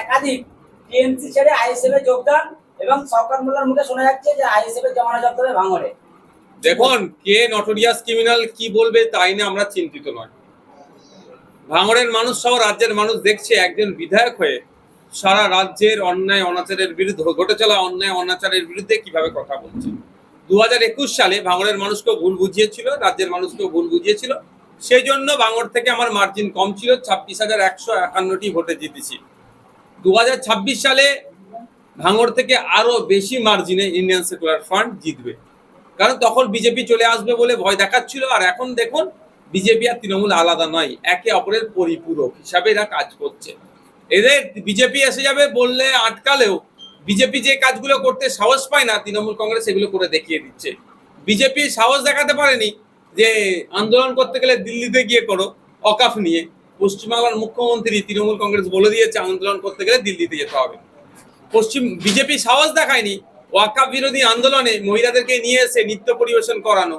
একাধিক টিএমসি ছেড়ে আইএসএফ এ যোগদান এবং সরকার মোল্লার মুখে শোনা যাচ্ছে যে আইএসএফ এর জমানা দেখুন, কে নটোরিয়াস ক্রিমিনাল কি বলবে তাই নিয়ে আমরা চিন্তিত নয়। মানুষ সহ রাজ্যের মানুষ দেখছে একজন বিধায়ক হয়ে সারা রাজ্যের অন্যায়, অনাচারের বিরুদ্ধে, ঘটে চলা অন্যায়, অনাচারের বিরুদ্ধে কীভাবে কথা বলছে? দু হাজার একুশ সালে ভাঙড়ের মানুষকেও ভুল বুঝিয়েছিল, রাজ্যের মানুষকেও ভুল বুঝিয়েছিল। সেই জন্য ভাঙড় থেকে আমার মার্জিন কম ছিল, ছাব্বিশ হাজার একশো একান্নটি ভোটে জিতেছি। দু হাজার ছাব্বিশ সালে ভাঙড় থেকে আরও বেশি মার্জিনে ইন্ডিয়ান সেকুলার ফান্ড জিতবে। কারণ তখন বিজেপি চলে আসবে বলে ভয় দেখাচ্ছিল, আর এখন দেখুন বিজেপি আর তৃণমূল আলাদা নয়, একে অপরের পরিপূরক হিসাবে এরা কাজ করছে। এদের বিজেপি এসে যাবে বললে আটকালেও বিজেপি যে কাজগুলো করতে সাহস পায় না, তৃণমূল কংগ্রেস এগুলো করে দেখিয়ে দিচ্ছে। বিজেপি সাহস দেখাতে পারেনি যে আন্দোলন করতে গেলে দিল্লিতে গিয়ে করো, অকাফ নিয়ে। পশ্চিমবাংলার মুখ্যমন্ত্রী তৃণমূল কংগ্রেস বলে দিয়েছে, আন্দোলন করতে গেলে দিল্লিতে যেতে হবে। পশ্চিম বিজেপি সাহস দেখায়নি ওয়াকাপ বিরোধী আন্দোলনে মহিলাদেরকে নিয়ে এসে নৃত্য পরিবেশন করানো,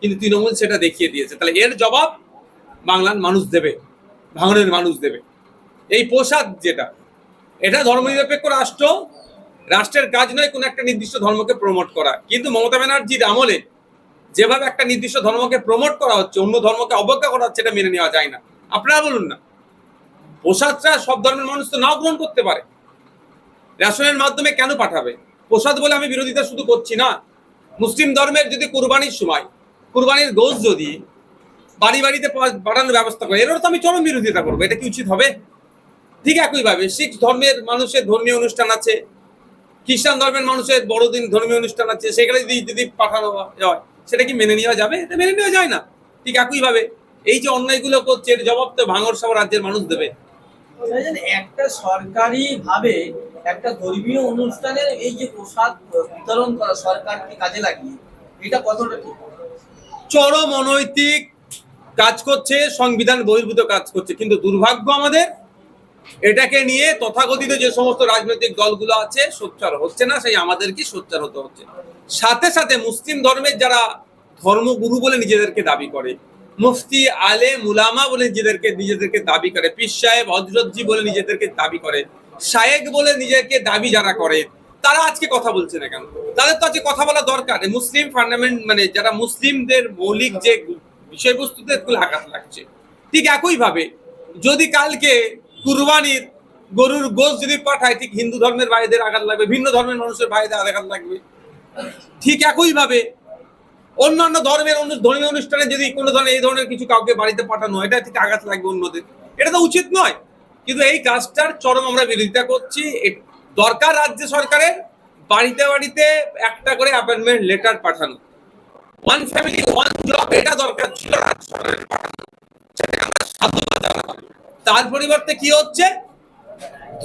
কিন্তু তৃণমূল সেটা দেখিয়ে দিয়েছে। তাহলে এর জবাব বাংলার মানুষ দেবে, ভাঙনের মানুষ দেবে। এই প্রসাদ যেটা, এটা ধর্মনিরপেক্ষ রাষ্ট্র, রাষ্ট্রের কাজ নয় কোনো একটা নির্দিষ্ট ধর্মকে প্রমোট করা। কিন্তু মমতা ব্যানার্জির আমলে যেভাবে একটা নির্দিষ্ট ধর্মকে প্রমোট করা হচ্ছে, অন্য ধর্মকে অবজ্ঞা করা হচ্ছে, এটা মেনে নেওয়া যায় না। আপনারা বলুন না। প্রসাদটা সব ধর্মের মানুষ তো নাও গ্রহণ করতে পারে। রেশনের মাধ্যমে কেন পাঠাবে? প্রসাদ বলে আমি বিরোধিতা শুধু করছি না। মুসলিম ধর্মের যদি কুরবানির সময়, কুরবানির গোস যদি বাড়ি বাড়িতে পাঠানোর ব্যবস্থা করে, এরও তো আমি চরম বিরোধিতা করব, এটা কি উচিত হবে? ঠিক একইভাবে শিখ ধর্মের মানুষের ধর্মীয় অনুষ্ঠান আছে, খ্রিস্টান ধর্মের মানুষের বড়দিন ধর্মীয় অনুষ্ঠান আছে, সেখানে যদি যদি পাঠানো হয়, সেটা কি মেনে নেওয়া যাবে? এটা মেনে নেওয়া যায় না। ঠিক একইভাবে এই যে অন্যায়গুলো করছে এর জবাব তো ভাঙর সব রাজ্যের মানুষ দেবে। একটা সরকারি ভাবে একটা ধর্মীয় অনুষ্ঠানের এই যে প্রসাদ বিতরণ করা সরকারকে কাজে লাগিয়ে এটা কতটা চরম অনৈতিক কাজ করছে সংবিধান বহির্ভূত কাজ করছে কিন্তু দুর্ভাগ্য আমাদের এটাকে নিয়ে তথাকথিত যে সমস্ত রাজনৈতিক দলগুলো আছে সোচ্চার হচ্ছে না সেই আমাদেরকে সোচ্চার হতে হচ্ছে। সাথে সাথে মুসলিম ধর্মের যারা ধর্মগুরু বলে নিজেদেরকে দাবি করে মুফতি আলে মুলামা বলে নিজেদেরকে নিজেদেরকে দাবি করে। পীর সাহেব হজরতজি বলে নিজেদেরকে দাবি করে। শায়েক বলে নিজেকে দাবি যারা করে, তারা আজকে কথা বলছে না কেন? তাদের তো আজকে কথা বলা দরকার। মুসলিম ফান্ডামেন্ট মানে যারা মুসলিমদের মৌলিক যে বিষয়বস্তুতে আঘাত লাগছে, ঠিক একইভাবে যদি কালকে কুরবানির গরুর গোশ যদি পাঠায়, ঠিক হিন্দু ধর্মের ভাইদের আঘাত লাগবে, ভিন্ন ধর্মের মানুষের ভাইদের আঘাত লাগবে, ঠিক একই ভাবে অন্যান্য ধর্মের ধর্মীয় অনুষ্ঠানে যদি কোনো ধরনের এই ধরনের কিছু কাউকে বাড়িতে পাঠানো এটা ঠিক আঘাত লাগবে অন্যদের? এটা তো উচিত নয়। কিন্তু এই কাজটার চরম আমরা বিরোধিতা করছি। দরকার রাজ্য সরকারের বাড়িতে বাড়িতে একটা করে অ্যাপয়েন্টমেন্ট লেটার পাঠানো। ওয়ান ফ্যামিলি ওয়ান জব এটা দরকার ছিল। তার পরিবর্তে কি হচ্ছে?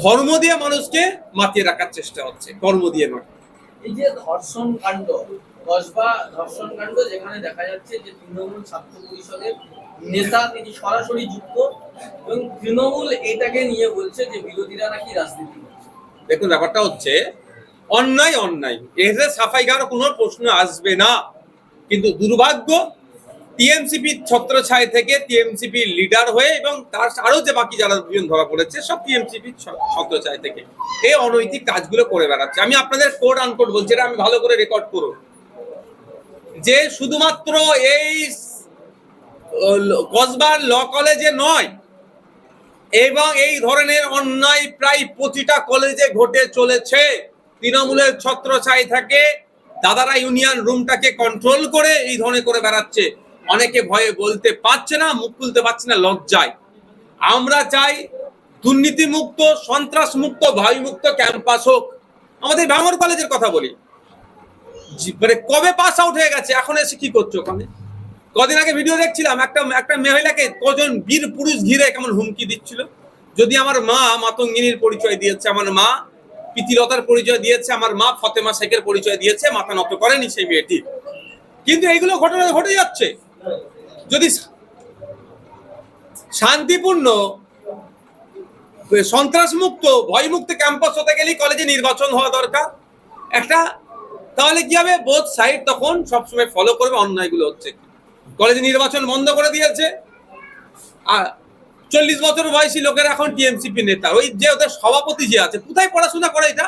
ধর্ম দিয়ে মানুষকে মাতিয়ে রাখার চেষ্টা হচ্ছে, কর্ম দিয়ে নয়। এই যে ধর্ষণ কাণ্ড কসবা ধর্ষণ কাণ্ড যেখানে দেখা যাচ্ছে যে তৃণমূল ছাত্র পরিষদের নেতা তিনি সরাসরি যুক্ত এবং তৃণমূল এটাকে নিয়ে বলছে যে বিরোধীরা নাকি রাজনীতি দেখুন, ব্যাপারটা হচ্ছে, অন্যায় অন্যায়। এতে সাফাই গাওয়ার কোনো প্রশ্ন আসবে না। কিন্তু দুর্ভাগ্য, টিএমসিপি ছত্রছায় থেকে টিএমসিপি লিডার হয়ে এবং তার আরও যে বাকি যারা দুজন ধরা পড়েছে, সব টিএমসিপি ছত্রছায় থেকে। এই অনৈতিক কাজগুলো করে বেড়াচ্ছে। আমি আপনাদের কোড আনকোড বলছি, এটা আমি ভালো করে রেকর্ড করুন। যে শুধুমাত্র এই কসবার ল কলেজে নয়, এবং এই ধরনের অন্যায় প্রায় প্রতিটা কলেজে ঘটে চলেছে। তৃণমূলের ছত্র ছত্রছাই থাকে দাদারা ইউনিয়ন রুমটাকে কন্ট্রোল করে এই ধরনের করে বেড়াচ্ছে। অনেকে ভয়ে বলতে পারছে না, মুখ খুলতে পারছে না, লজ্জায়। আমরা চাই দুর্নীতি মুক্ত সন্ত্রাস মুক্ত ভয় মুক্ত ক্যাম্পাস হোক। আমাদের ভাঙর কলেজের কথা বলি। মানে কবে পাস আউট হয়ে গেছে? এখন এসে কি করছ ওখানে? কদিন আগে ভিডিও দেখছিলাম, একটা একটা মহিলাকে কজন বীর পুরুষ ঘিরে কেমন হুমকি দিচ্ছিল। যদি আমার মা মাতঙ্গিনীর পরিচয় দিয়েছে, আমার মা প্রীতিলতার পরিচয় দিয়েছে, আমার মা ফতেমা শেখের পরিচয় দিয়েছে, মাথা নত করেনি সেই মেয়েটি। কিন্তু এইগুলো ঘটনা, ঘটে যাচ্ছে। যদি শান্তিপূর্ণ সন্ত্রাস মুক্ত ভয় মুক্ত ক্যাম্পাস হতে গেলেই কলেজে নির্বাচন হওয়া দরকার। একটা তাহলে কি হবে? বোধ সাইড তখন সবসময় ফলো করবে, অন্যায়গুলো হচ্ছে কলেজে নির্বাচন বন্ধ করে দিয়েছে। আর চল্লিশ বছর বয়সী লোকের এখন টিএমসিপি নেতা। ওই যে ওদের সভাপতি যে আছে, কোথায় পড়াশোনা করে এটা?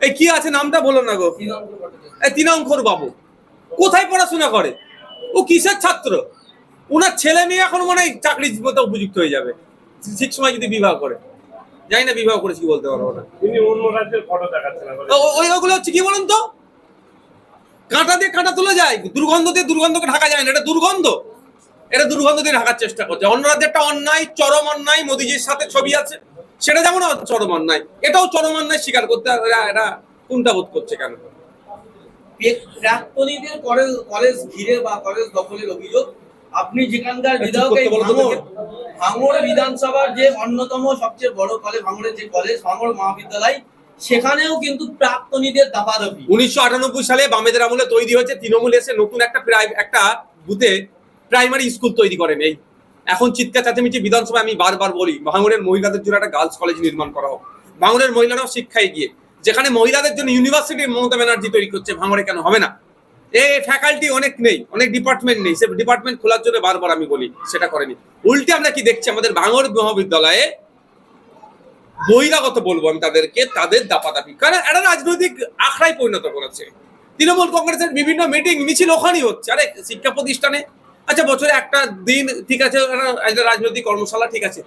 এই কি আছে নামটা বলো না গো। এই তিনঙ্কর বাবু। কোথায় পড়াশোনা করে? ও কিসের ছাত্র? ওনার ছেলে মেয়ে এখন মনে হয় চাকরি মতো উপযুক্ত হয়ে যাবে। ঠিক সময় যদি বিবাহ করে। জানি না বিবাহ করেছি কি বলতে পারব না। তিনি অন্য রাজ্যের ফটো দেখাচ্ছেন ওই ওগুলো হচ্ছে কি বলুন তো? কাঁটা দিয়ে কাঁটা তুলে যায় দুর্গন্ধ দিয়ে দুর্গন্ধকে ঢাকা যায় না এটা দুর্গন্ধ। এটা দুর্গন্ধ দিয়ে ঢাকার চেষ্টা করছে। অন্য রাজ্যেরটা অন্যায় চরম অন্যায় মোদিজির সাথে ছবি আছে সেটা যেমন চরম অন্যায় এটাও চরম অন্যায় স্বীকার করতে এটা কোনটা বোধ করছে কেন? প্রাক্তনীদের কলেজ কলেজ ঘিরে বা কলেজ দখলের অভিযোগ আপনি যেখানকার বিধায়ক এই ভাঙড় ভাঙড় বিধানসভার যে অন্যতম সবচেয়ে বড় কলেজ ভাঙড়ের যে কলেজ ভাঙড় মহাবিদ্যালয় সেখানেও কিন্তু প্রাক্তনীদের দাপাদাপি। উনিশশো আটানব্বই সালে বামেদের আমলে তৈরি হয়েছে তৃণমূল এসে নতুন একটা একটা বুথে প্রাইমারি স্কুল তৈরি করেন। এই এখন চিৎকার চাচামিচি বিধানসভায় আমি বারবার বলি ভাঙড়ের মহিলাদের জন্য একটা গার্লস কলেজ নির্মাণ করা হোক। ভাঙড়ের মহিলারাও শিক্ষায় গিয়ে যেখানে মহিলাদের জন্য ইউনিভার্সিটি মমতা ব্যানার্জি তৈরি করছে ভাঙড়ে কেন হবে না? এ ফ্যাকাল্টি অনেক নেই, অনেক ডিপার্টমেন্ট নেই, সে ডিপার্টমেন্ট খোলার জন্য বারবার আমি বলি, সেটা করেনি। উল্টে আমরা কি দেখছি, আমাদের ভাঙড় মহাবিদ্যালয়ে বহিরাগত বলব আমি তাদেরকে, তাদের দাপাদাপি। কারণ একটা রাজনৈতিক আখড়ায় পরিণত করেছে। তৃণমূল কংগ্রেসের বিভিন্ন মিটিং মিছিল ওখানেই হচ্ছে। আরে, শিক্ষা প্রতিষ্ঠানে আচ্ছা বছরে একটা দিন ঠিক আছে, একটা- রাজনৈতিক কর্মশালা ঠিক আছে।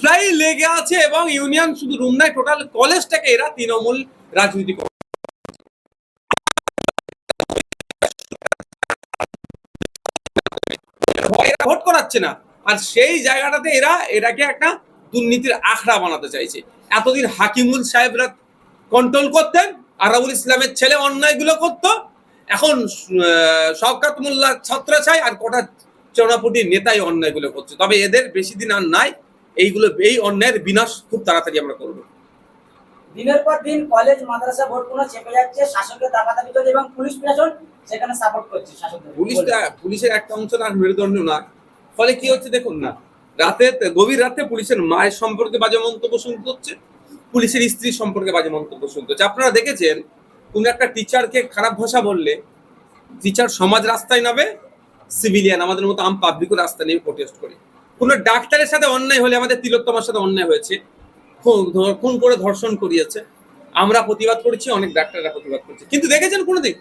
প্রায় লেগে আছে এবং ইউনিয়ন শুধু রুম নাই টোটাল কলেজটাকে এরা তৃণমূল রাজনীতি করাচ্ছে না। আর সেই জায়গাটাতে এরা এটাকে একটা দুর্নীতির আখড়া বানাতে চাইছে। এতদিন হাকিমুল সাহেবরা কন্ট্রোল করতেন আরাবুল ইসলামের ছেলে অন্যায়গুলো করতো। এখন শওকাত মোল্লা ছত্রছাই আর কটা চনাপটি নেতাই অন্যায়গুলো করছে। তবে এদের বেশি দিন আর নাই। এইগুলো এই অন্যায়ের বিনাশ খুব তাড়াতাড়ি আমরা করব। দিনের পর দিন কলেজ মাদ্রাসা ভোট কোনো চেপে যাচ্ছে শাসকের দাপাদাপি চলছে এবং পুলিশ প্রশাসন সেখানে সাপোর্ট করছে শাসকদের। পুলিশটা পুলিশের একটা অংশ না মেরুদণ্ড না ফলে কি হচ্ছে দেখুন না, রাতে গভীর রাতে পুলিশের মায়ের সম্পর্কে বাজে মন্তব্য শুনতে হচ্ছে, পুলিশের স্ত্রী সম্পর্কে বাজে মন্তব্য শুনতে হচ্ছে। আপনারা দেখেছেন, কোন একটা টিচারকে খারাপ ভাষা বললে, টিচার সমাজ রাস্তায় নামে, সিভিলিয়ান, আমাদের মতো আম পাবলিকও রাস্তা নিয়ে প্রোটেস্ট করে। কোন ডাক্তারের সাথে অন্যায় হলে আমাদের তিলোত্তমার সাথে অন্যায় হয়েছে, খুন করে ধর্ষণ করিয়েছে। আমরা প্রতিবাদ করেছি, অনেক ডাক্তাররা প্রতিবাদ করেছে। কিন্তু দেখেছেন কোনোদিন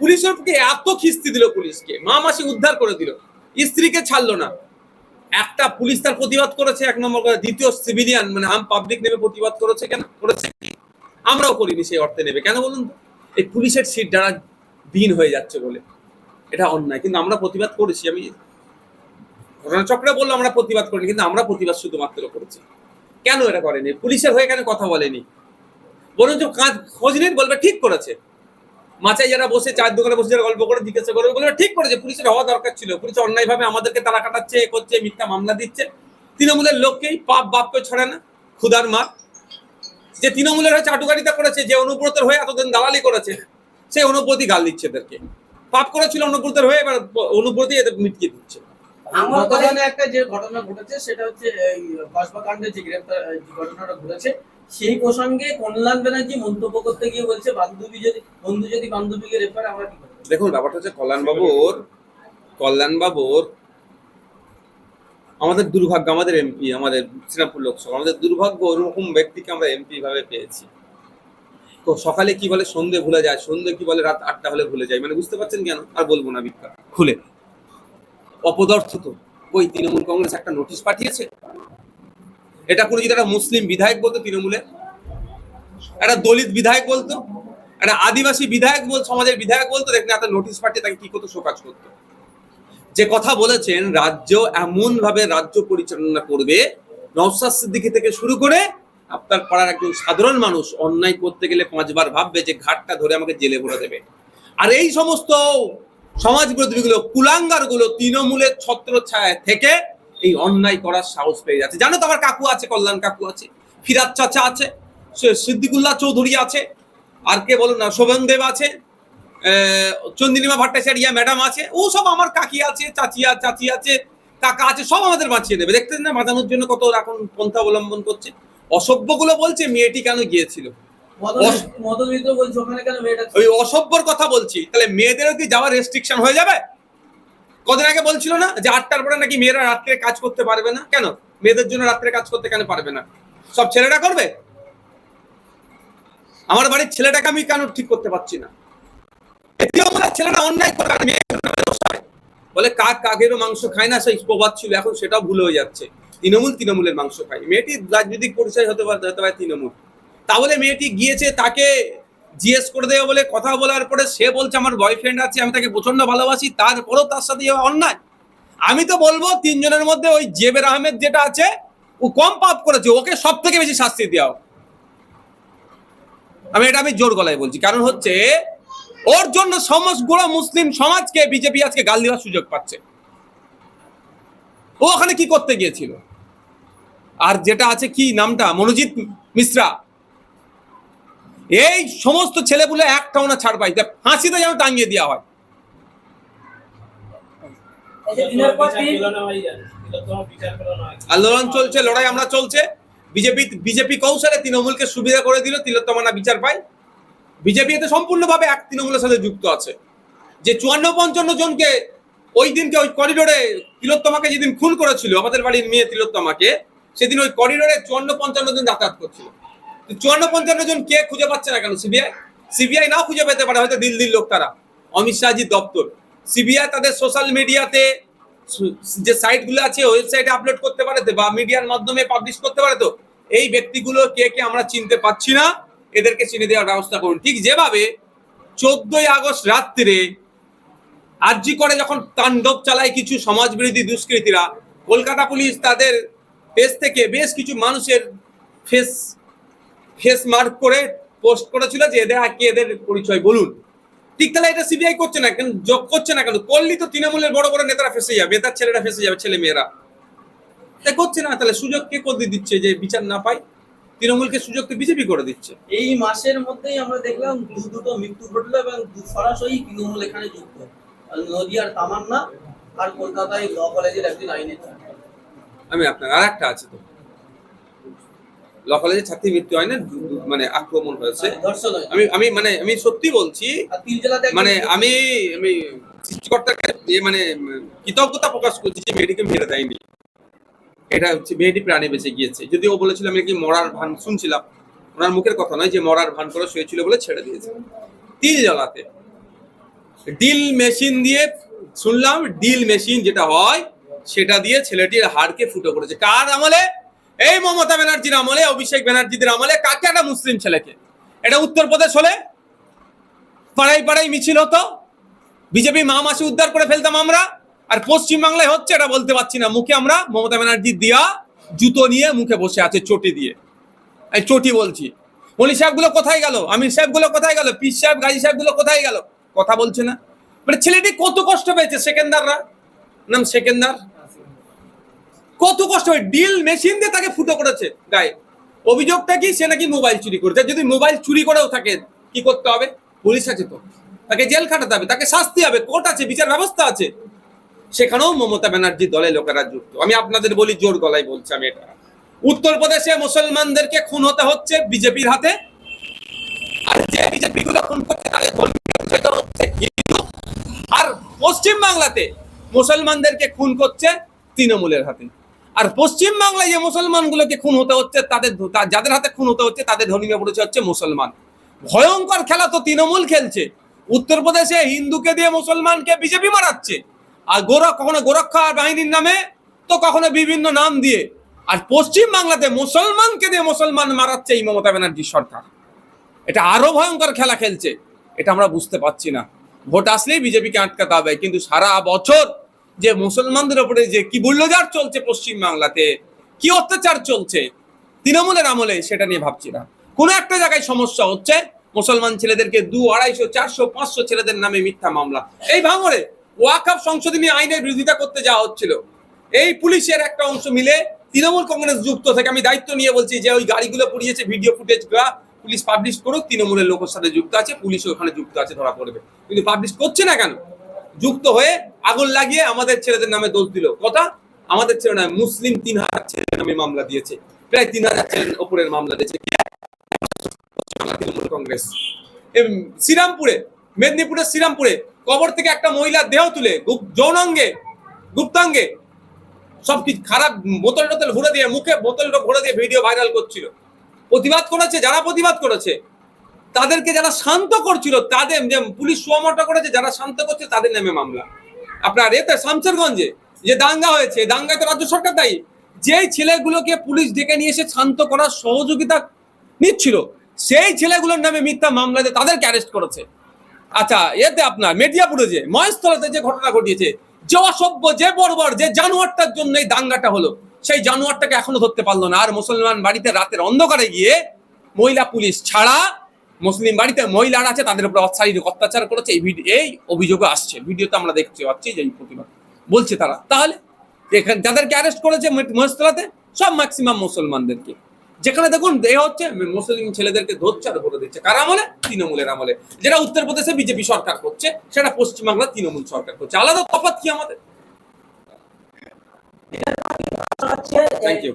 পুলিশের এত খিস্তি দিল পুলিশকে, মা মাসি উদ্ধার করে দিল। স্ত্রীকে ছাড়লো না। একটা পুলিশ তার প্রতিবাদ করেছে, এক নম্বর করে দ্বিতীয় সিভিলিয়ান মানে আম পাবলিক নেমে প্রতিবাদ করেছে কেন? করেছে আমরাও করিনি সেই অর্থে নেবে। কেন বলুন? এই পুলিশের সিট দ্বারা দিন হয়ে যাচ্ছে বলে। এটা অন্যায়। কিন্তু আমরা প্রতিবাদ করেছি। আমি ঘটনাচক্রে বলল, আমরা প্রতিবাদ করিনি। কিন্তু আমরা প্রতিবাদ শুধুমাত্র করেছি। কেন এটা করেনি? পুলিশের হয়ে কেন কথা বলেনি? বলুন বরঞ্চ কাজ খোঁজ নিন বলবে, ঠিক করেছে। মাচায় যারা বসে, চায়ের দোকানে বসে যারা গল্প করে, জিজ্ঞাসা করে বলে ঠিক করেছে, পুলিশের হওয়া দরকার ছিল। পুলিশ অন্যায় ভাবে আমাদেরকে তারা কাটাচ্ছে, এ করছে, মিথ্যা মামলা দিচ্ছে। তৃণমূলের লোককেই পাপ বাপকে ছড়ে না, ক্ষুধার মার। যে তৃণমূলের হয়ে চাটুকারিতা করেছে, যে অনুব্রতের হয়ে এতদিন দালালি করেছে, সে অনুব্রতি গাল দিচ্ছে এদেরকে। পাপ করেছিল অনুব্রতের হয়ে, এবার অনুব্রতি এদের মিটকে দিচ্ছে। ভাঙড় কলেজ একটা যে ঘটনা ঘটেছে সেটা হচ্ছে এই কসবা যে গ্রেপ্তার ঘটনাটা ঘটেছে সেই প্রসঙ্গে কল্যাণ ব্যানার্জি মন্তব্য করতে গিয়ে বলছে বান্ধবী যদি বন্ধু যদি বান্ধবীকে রেফার আমরা কি দেখুন ব্যাপারটা হচ্ছে কল্যাণবাবুর কল্যাণবাবুর আমাদের দুর্ভাগ্য আমাদের এমপি আমাদের শ্রীরামপুর লোকসভা আমাদের দুর্ভাগ্য ওরকম ব্যক্তিকে আমরা এমপি ভাবে পেয়েছি। তো সকালে কি বলে সন্ধে ভুলে যায় সন্ধে কি বলে রাত আটটা হলে ভুলে যায় মানে বুঝতে পারছেন কেন আর বলব না বিখ্যাত খুলে। অপদার্থ তো। ওই তৃণমূল কংগ্রেস একটা নোটিশ পাঠিয়েছে? এটা কোনো যদি একটা মুসলিম বিধায়ক বলতো তৃণমূলে? একটা দলিত বিধায়ক বলতো? একটা আদিবাসী বিধায়ক বল, সমাজের বিধায়ক বলতো? দেখলে একটা নোটিশ পাঠিয়ে তাকে কি করতো শোকাজ করতো। যে কথা বলেছেন রাজ্য এমন ভাবে রাজ্য পরিচালনা করবে নওসাদ সিদ্দিকি থেকে শুরু করে আপনার পাড়ার একজন সাধারণ মানুষ অন্যায় করতে গেলে পাঁচবার ভাববে যে ঘাটটা ধরে আমাকে জেলে ভরে দেবে। আর এই সমস্ত সমাজ বিরোধীগুলো কুলাঙ্গারগুলো তৃণমূলের ছত্র ছায় থেকে এই অন্যায় করার সাহস পেয়ে যাচ্ছে। জানো তো আমার কাকু আছে কল্যাণ কাকু আছে ফিরাত চাচা আছে সিদ্দিকুল্লাহ চৌধুরী আছে আর কে বলুন না শোভন দেব আছে আহ, চন্দিনীমা ভট্টাচার্য ম্যাডাম আছে ও সব আমার কাকি আছে চাচিয়া চাচি আছে কাকা আছে সব আমাদের বাঁচিয়ে দেবে। দেখতেন না বাঁচানোর জন্য কত এখন পন্থা অবলম্বন করছে? অসভ্যগুলো বলছে মেয়েটি কেন গিয়েছিল? ওই অসভ্যর কথা বলছি। তাহলে মেয়েদেরও কি যাওয়ার রেস্ট্রিকশন হয়ে যাবে? কদিন আগে বলছিল না যে আটটার পরে নাকি মেয়েরা রাত্রে কাজ করতে পারবে না? কেন? মেয়েদের জন্য রাত্রে কাজ করতে কেন পারবে না? সব ছেলেরা করবে? আমার বাড়ির ছেলেটাকে আমি কেন ঠিক করতে পারছি না? ছেলেটা অন্যায় করে। বলে কাক কাকেরও মাংস খায় না? সেই প্রবাদ ছিল এখন সেটাও ভুলে হয়ে যাচ্ছে। তৃণমূল তৃণমূলের মাংস খায়। মেয়েটি রাজনৈতিক পরিচয় হতে পারে হতে পারে তৃণমূল। তাহলে মেয়েটি গিয়েছে, তাকে জিজ্ঞেস করে দেবে বলে কথা বলার পরে সে বলছে, আমার বয়ফ্রেন্ড আছে, আমি তাকে প্রচণ্ড ভালোবাসি, তারপরেও তার সাথে অন্যায়। আমি তো বলব, তিনজনের মধ্যে ওই জেবের আহমেদ যেটা আছে, ও কম পাপ করেছে, ওকে সব থেকে বেশি শাস্তি দেওয়া। আমি এটা আমি জোর গলায় বলছি, কারণ হচ্ছে ওর জন্য সমস্ত মুসলিম সমাজকে বিজেপি আজকে গাল দেওয়ার সুযোগ পাচ্ছে। ও ওখানে কি করতে গিয়েছিল? আর যেটা আছে কি নামটা? মনোজিৎ মিশ্রা। এই সমস্ত ছেলেগুলো একটাও না ছাড় পাই ফাঁসিতে যেন টাঙিয়ে দেওয়া হয়। আন্দোলন চলছে লড়াই আমরা চলছে। বিজেপি বিজেপি কৌশলে তৃণমূলকে সুবিধা করে দিল তিলোত্তমানা বিচার পায়। বিজেপি এতে সম্পূর্ণভাবে এক তৃণমূলের সাথে যুক্ত আছে। যে চুয়ান্ন পঞ্চান্ন জনকে ওই দিনকে ওই করিডোরে তিলোত্তমাকে যেদিন খুন করেছিল আমাদের বাড়ির মেয়ে তিলোত্তমাকে সেদিন ওই করিডোরে চুয়ান্ন পঞ্চান্ন জন যাতায়াত করছিল। চুয়ান্ন পঞ্চান্ন জন কে খুঁজে পাচ্ছে না কেন? সিবিআই? সিবিআই নাও খুঁজে পেতে পারে, হয়তো দিল্লির লোক তারা। অমিত শাহজির দপ্তর। সিবিআই তাদের সোশ্যাল মিডিয়াতে যে সাইটগুলো আছে ওয়েবসাইটে আপলোড করতে পারে তো, বা মিডিয়ার মাধ্যমে পাবলিশ করতে পারে তো, এই ব্যক্তিগুলো কে কে আমরা চিনতে পাচ্ছি না, এদেরকে চিনে দেওয়ার ব্যবস্থা করুন। ঠিক যেভাবে চোদ্দই আগস্ট রাত্রে আরজি করে যখন তাণ্ডব চালায় কিছু সমাজবিরোধী দুষ্কৃতীরা, কলকাতা পুলিশ তাদের পেজ থেকে বেশ কিছু মানুষের ফেস ফেস মার্ক করে পোস্ট করেছিল যে এদের কে এদের পরিচয় বলুন। ঠিক তাহলে এটা সিবিআই করছে না কেন? যোগ করছে না কেন? করলি তো তৃণমূলের বড় বড় নেতারা ফেসে যাবে নেতার ছেলেরা ফেসে যাবে ছেলে মেয়েরা। তাই করছে না তাহলে সুযোগ কে করে দিচ্ছে যে বিচার না পায়? তৃণমূলকে সুযোগ তো বিজেপি করে দিচ্ছে। এই মাসের মধ্যেই আমরা দেখলাম দু দুটো মৃত্যু ঘটলো এবং সরাসরি তৃণমূল এখানে যুক্ত। আর নদিয়ার তামান্না আর কলকাতায় ল কলেজের একজন আইনের আমি আপনার আর একটা আছে তো। ল ছাত্রী মৃত্যু হয় না মানে আক্রমণ হয়েছে। আমি আমি মানে আমি সত্যি বলছি মানে আমি আমি মানে কৃতজ্ঞতা প্রকাশ করছি যে মেয়েটিকে মেরে দেয়নি। এটা হচ্ছে মেয়েটি প্রাণে বেঁচে গিয়েছে। যদি ও বলেছিল আমি কি মরার ভান শুনছিলাম ওনার মুখের কথা নয় যে মরার ভান করে শুয়েছিল বলে ছেড়ে দিয়েছে। তিল জ্বালাতে ডিল মেশিন দিয়ে শুনলাম ডিল মেশিন যেটা হয় সেটা দিয়ে ছেলেটির হাড়কে ফুটো করেছে। কার আমলে? এই মমতা ব্যানার্জির আমলে, অভিষেক ব্যানার্জিদের আমলে কাকে একটা মুসলিম ছেলেকে? এটা উত্তরপ্রদেশ হলে পাড়াই পাড়াই মিছিল হতো। বিজেপি মা মাসি উদ্ধার করে ফেলতাম আমরা, আর পশ্চিম বাংলায় হচ্ছে এটা বলতে পারছি না। মুখে আমরা মমতা ব্যানার্জি দিয়া জুতো নিয়ে মুখে বসে আছে চটি দিয়ে। এই চটি বলছি। মলি সাহেবগুলো কোথায় গেল? আমির সাহেবগুলো কোথায় গেল? পিস সাহেব, গাজী সাহেবগুলো কোথায় গেল? কথা বলছে না। মানে ছেলেটি কত কষ্ট পেয়েছে সেকেন্দাররা? নাম সেকেন্দার? কত কষ্ট হয়। ডিল মেশিন দিয়ে তাকে ফুটো করেছে। গায়ে। অভিযোগটা কি? সে নাকি মোবাইল চুরি করেছে। যদি মোবাইল চুরি করেও থাকে, কি করতে হবে? পুলিশ আছে তো। তাকে জেল খাটাতে হবে। তাকে শাস্তি হবে। কোর্ট আছে, বিচার ব্যবস্থা আছে। সেখানেও মমতা ব্যানার্জি দলে লোকেরা যুক্ত। আমি আপনাদের বলি, জোর গলায় বলছি আমি এটা। উত্তরপ্রদেশে মুসলমানদেরকে খুন হতে হচ্ছে বিজেপির হাতে। আর যে বিজেপি গুলো খুন করছে হচ্ছে আর পশ্চিম বাংলাতে মুসলমানদেরকে খুন করছে তৃণমূলের হাতে। আর পশ্চিম বাংলায় যে মুসলমানগুলোকে খুন হতে হচ্ছে, তাদের যাদের হাতে খুন হতে হচ্ছে, তাদের ধর্মীয় পরিচয় হচ্ছে মুসলমান। ভয়ঙ্কর খেলা তো তৃণমূল খেলছে। উত্তরপ্রদেশে হিন্দুকে দিয়ে মুসলমানকে বিজেপি মারাচ্ছে। আর গোরা, কখনো গোরক্ষা বাহিনীর নামে, তো কখনো বিভিন্ন নাম দিয়ে। আর পশ্চিম বাংলাতে মুসলমানকে দিয়ে মুসলমান মারাচ্ছে এই মমতা ব্যানার্জি সরকার। এটা আরও ভয়ঙ্কর খেলা খেলছে। এটা আমরা বুঝতে পারছি না। ভোট আসলেই বিজেপিকে আটকাতে হবে, কিন্তু সারা বছর যে মুসলমানদের উপরে যে কি বুল্লজার চলছে পশ্চিম বাংলাতে, কি অত্যাচার চলছে, তৃণমূলের আমলে সেটা নিয়ে ভাবছি না কোনো একটা জায়গায় সমস্যা হচ্ছে, মুসলমান ছেলেদেরকে দু আড়াইশো, চারশো, পাঁচশো ছেলেদের নামে মিথ্যা মামলা। এই ভাঙরে ওয়াকআপ সংশোধনী আইনের বিরোধিতা করতে যাওয়া হচ্ছিল। এই পুলিশের একটা অংশ মিলে তৃণমূল কংগ্রেস যুক্ত থেকে আমি দায়িত্ব নিয়ে বলছি যে ওই গাড়িগুলো পুড়িয়েছে, ভিডিও ফুটেজ পুলিশ পাবলিশ করুক, তৃণমূলের লোকের সাথে যুক্ত আছে, পুলিশও ওখানে যুক্ত আছে, ধরা পড়বে। কিন্তু পাবলিশ করছে না কেন? যুক্ত হয়ে আগুন লাগিয়ে আমাদের ছেলেদের নামে দোষ দিল। কথা? আমাদের ছেলে নয় মুসলিম তিন হাজার ছেলের নামে মামলা দিয়েছে। প্রায় তিন হাজার ছেলের ওপরের মামলা দিয়েছে। তৃণমূল কংগ্রেস। শ্রীরামপুরে, মেদিনীপুরের শ্রীরামপুরে কবর থেকে একটা মহিলার দেহ তুলে যৌনাঙ্গে, গুপ্তাঙ্গে সব কিছু খারাপ বোতল টোতল ঘুরে দিয়ে, মুখে বোতল ঘুরে দিয়ে ভিডিও ভাইরাল করছিল। প্রতিবাদ করেছে, যারা প্রতিবাদ করেছে তাদেরকে যারা শান্ত করছিল, তাদের যে পুলিশ সুয়ামটা করেছে, যারা শান্ত করছে, তাদের নামে মামলা। আপনার এতে শামসেরগঞ্জে, যে দাঙ্গা হয়েছে দাঙ্গায় তো রাজ্য সরকার দায়ী। যেই ছেলেগুলোকে পুলিশ ডেকে নিয়ে এসে শান্ত করার সহযোগিতা নিচ্ছিল, সেই ছেলেগুলোর নামে মিথ্যা মামলা দিয়ে তাদেরকে অ্যারেস্ট করেছে। আচ্ছা এতে আপনার মেদিয়াপুরে যে, মহেশতলাতে যে ঘটনা ঘটিয়েছে, যে অসভ্য, যে বর্বর, যে জানোয়ারটার জন্য এই দাঙ্গাটা হলো, সেই জানোয়ারটাকে এখনও ধরতে পারল না। আর মুসলমান বাড়িতে রাতের অন্ধকারে গিয়ে মহিলা পুলিশ ছাড়া মুসলিম বাড়িতে মহিলারা আছে, তাদের উপর শারীরিক অত্যাচার করেছে, এই এই অভিযোগে আসছে। ভিডিওতে আমরা দেখতে পাচ্ছি যে প্রতিবাদ। বলছে তারা, তাহলে এখানে যাদেরকে অ্যারেস্ট করেছে মহেশতলাতে, সব ম্যাক্সিমাম মুসলমানদেরকে। যেখানে দেখুন, এ হচ্ছে মুসলিম ছেলেদেরকে ধরছে আর ভরে দিচ্ছে। কার আমলে? তৃণমূলের আমলে। যেটা উত্তরপ্রদেশে বিজেপি সরকার করছে, সেটা পশ্চিমবাংলার তৃণমূল সরকার করছে। আলাদা তফাৎ কি আমাদের? Thank you